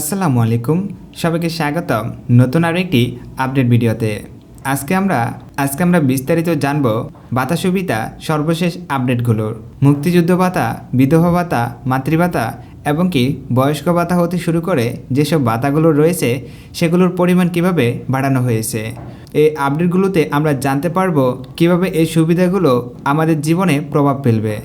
আসসালামু আলাইকুম। সবাইকে স্বাগতম নতুন আরও একটি আপডেট ভিডিওতে। আজকে আমরা আজকে আমরা বিস্তারিত জানব ভাতা সুবিধা, সর্বশেষ আপডেটগুলোর। মুক্তিযুদ্ধ ভাতা, বিধবা ভাতা, মাতৃভাতা এবং কি বয়স্ক ভাতা হতে শুরু করে যেসব ভাতাগুলো রয়েছে সেগুলোর পরিমাণ কীভাবে বাড়ানো হয়েছে। এই আপডেটগুলোতে আমরা জানতে পারব কীভাবে এই সুবিধাগুলো আমাদের জীবনে প্রভাব ফেলবে।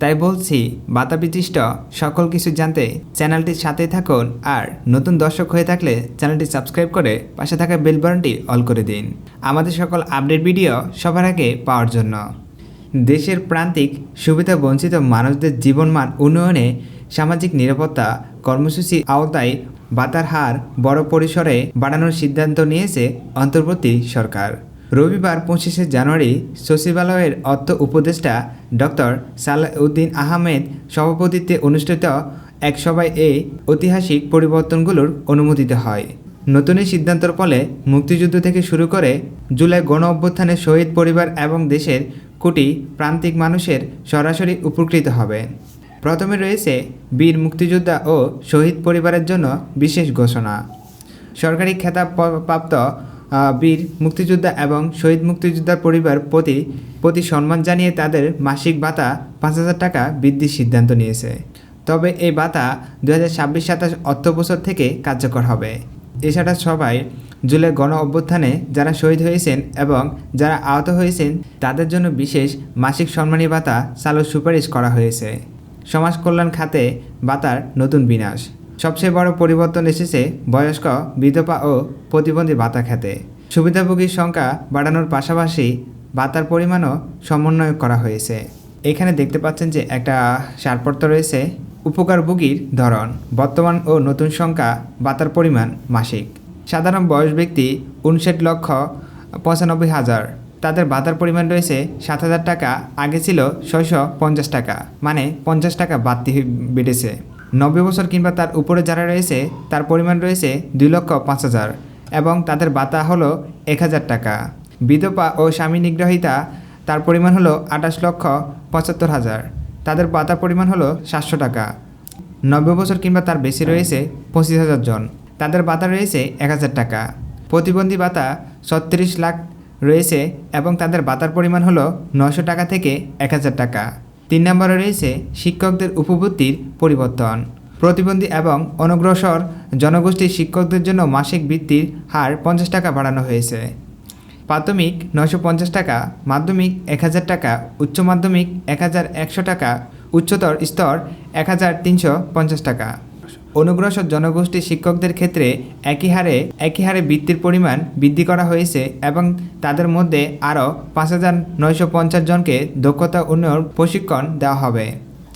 তাই বলছি বাতা বিশিষ্ট সকল কিছু জানতে চ্যানেলটির সাথে থাকুন আর নতুন দর্শক হয়ে থাকলে চ্যানেলটি সাবস্ক্রাইব করে পাশে থাকা বেল বাটনটি অল করে দিন। আমাদের সকল আপডেট ভিডিও সবার আগে পাওয়ার জন্য। দেশের প্রান্তিক সুবিধা বঞ্চিত মানুষদের জীবনমান উন্নয়নে সামাজিক নিরাপত্তা কর্মসূচি আওতায় বাতার হার বড় পরিসরে বাড়ানোর সিদ্ধান্ত নিয়েছে অন্তর্বর্তী সরকার। রবিবার পঁচিশে জানুয়ারি সচিবালয়ের অর্থ উপদেষ্টা ডক্টর সালাউদ্দিন আহমেদ সভাপতিত্বে অনুষ্ঠিত এক সভায় এই ঐতিহাসিক পরিবর্তনগুলোর অনুমোদিত হয়। নতুন এই সিদ্ধান্তের ফলে মুক্তিযুদ্ধ থেকে শুরু করে জুলাই গণ অভ্যুত্থানে শহীদ পরিবার এবং দেশের কোটি প্রান্তিক মানুষের সরাসরি উপকৃত হবে। প্রথমে রয়েছে বীর মুক্তিযোদ্ধা ও শহীদ পরিবারের জন্য বিশেষ ঘোষণা। সরকারি খেতাব প্রাপ্ত বীর মুক্তিযোদ্ধা এবং শহীদ মুক্তিযোদ্ধার পরিবার প্রতি প্রতি সম্মান জানিয়ে তাদের মাসিক ভাতা পাঁচ হাজার টাকা বৃদ্ধির সিদ্ধান্ত নিয়েছে। তবে এই ভাতা দু হাজার ছাব্বিশ সাতাশ অর্থ বছর থেকে কার্যকর হবে। এছাড়া সবাই জুলাই গণ অভ্যুত্থানে যারা শহীদ হয়েছেন এবং যারা আহত হয়েছেন, তাদের জন্য বিশেষ মাসিক সম্মানী ভাতা চালুর সুপারিশ করা হয়েছে। সমাজ কল্যাণ খাতে ভাতার নতুন বিনাশ। সবচেয়ে বড় পরিবর্তন এসেছে বয়স্ক বিধবা ও প্রতিবন্ধী ভাতা খাতে। সুবিধাভোগীর সংখ্যা বাড়ানোর পাশাপাশি ভাতার পরিমাণও সমন্বয় করা হয়েছে। এখানে দেখতে পাচ্ছেন যে একটা সারপত্র রয়েছে, উপকারভোগীর ধরন, বর্তমান ও নতুন সংখ্যা, ভাতার পরিমাণ মাসিক। সাধারণ বয়স ব্যক্তি উনষাট লক্ষ পঁচানব্বই হাজার, তাদের ভাতার পরিমাণ রয়েছে সাত হাজার টাকা, আগে ছিল ছয়শো পঞ্চাশ টাকা মানে পঞ্চাশ টাকা বাড়তি বেড়েছে। নব্বই বছর কিংবা তার উপরে যারা রয়েছে, তার পরিমাণ রয়েছে দুই লক্ষ পাঁচ হাজার এবং তাদের ভাতা হলো এক হাজার টাকা। বিধবা ও স্বামী নিগ্রহিতা তার পরিমাণ হলো আঠাশ লক্ষ পঁচাত্তর হাজার। তাদের ভাতার পরিমাণ হলো সাতশো টাকা। নব্বই বছর কিংবা তার বেশি রয়েছে পঁচিশ হাজার জন। তাদের ভাতা রয়েছে এক হাজার টাকা। প্রতিবন্ধী ভাতা ছত্রিশ লাখ রয়েছে এবং তাদের ভাতার পরিমাণ হলো নশো টাকা থেকে এক হাজার টাকা। তিন নম্বরে রয়েছে শিক্ষকদের উপবৃত্তির পরিবর্তন। প্রতিবন্ধী এবং অনগ্রসর জনগোষ্ঠীর শিক্ষকদের জন্য মাসিক বৃত্তির হার পঞ্চাশ টাকা বাড়ানো হয়েছে। প্রাথমিক নশো পঞ্চাশ টাকা, মাধ্যমিক এক হাজার টাকা, উচ্চ মাধ্যমিক এক হাজার একশো টাকা, উচ্চতর স্তর এক হাজার তিনশো পঞ্চাশ টাকা। অনুগ্রসর জনগোষ্ঠীর শিক্ষকদের ক্ষেত্রে একই হারে একই হারে বৃত্তির পরিমাণ বৃদ্ধি করা হয়েছে এবং তাদের মধ্যে আরও পাঁচ হাজার নয়শো পঞ্চাশ জনকে দক্ষতা উন্নয়ন প্রশিক্ষণ দেওয়া হবে।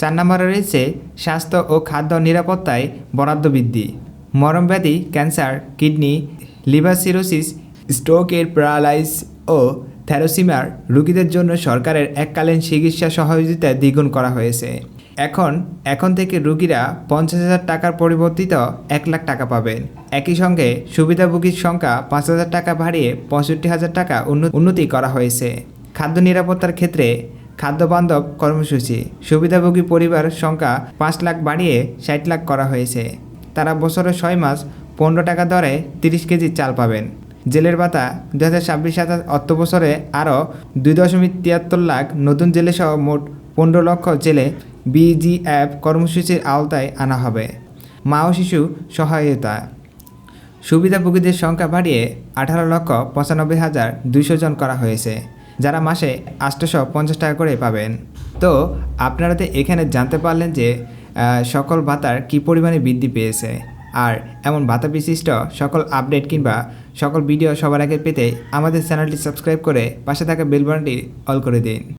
চার নম্বরে রয়েছে স্বাস্থ্য ও খাদ্য নিরাপত্তায় বরাদ্দ বৃদ্ধি। মরমব্যাধি ক্যান্সার, কিডনি, লিভার সিরোসিস স্ট্রোকের প্যারালাইস ও থ্যারোসিমার রোগীদের জন্য সরকারের এককালীন চিকিৎসা সহযোগিতা দ্বিগুণ করা হয়েছে। এখন এখন থেকে রোগীরা পঞ্চাশ হাজার টাকার পরিবর্তিত এক লাখ টাকা পাবেন একই সঙ্গে সুবিধাভোগীর সংখ্যা পাঁচ হাজার টাকা বাড়িয়ে পঁয়ষট্টি হাজার টাকা উন্ন- উন্নতি করা হয়েছে। খাদ্য নিরাপত্তার ক্ষেত্রে খাদ্যবান্ধব কর্মসূচি, সুবিধাভোগী পরিবার সংখ্যা পাঁচ লাখ বাড়িয়ে ষাট লাখ করা হয়েছে। তারা বছরে ছয় মাস পনেরো টাকা দরে তিরিশ কেজি চাল পাবেন। জেলের ভাতা দু হাজার ছাব্বিশ সাতাশ অর্থ বছরে আরও দুই দশমিক তিয়াত্তর লাখ নতুন জেলে সহ মোট পনেরো লক্ষ জেলে বিজিএফ কর্মসূচির আওতায় আনা হবে। মা ও শিশু সহায়তা সুবিধাভোগীদের সংখ্যা বাড়িয়ে আঠারো লক্ষ পঁচানব্বই হাজার দুইশো জন করা হয়েছে, যারা মাসে আটশোশো পঞ্চাশ টাকা করে পাবেন। তো, আপনারা তো এখানে জানতে পারলেন যে সকল ভাতার কী পরিমাণে বৃদ্ধি পেয়েছে, আর এমন ভাতা বিশিষ্ট সকল আপডেট কিংবা সকল ভিডিও সবার আগে পেতে আমাদের চ্যানেলটি সাবস্ক্রাইব করে পাশে থাকা বেল বাটনটি অল করে দিন।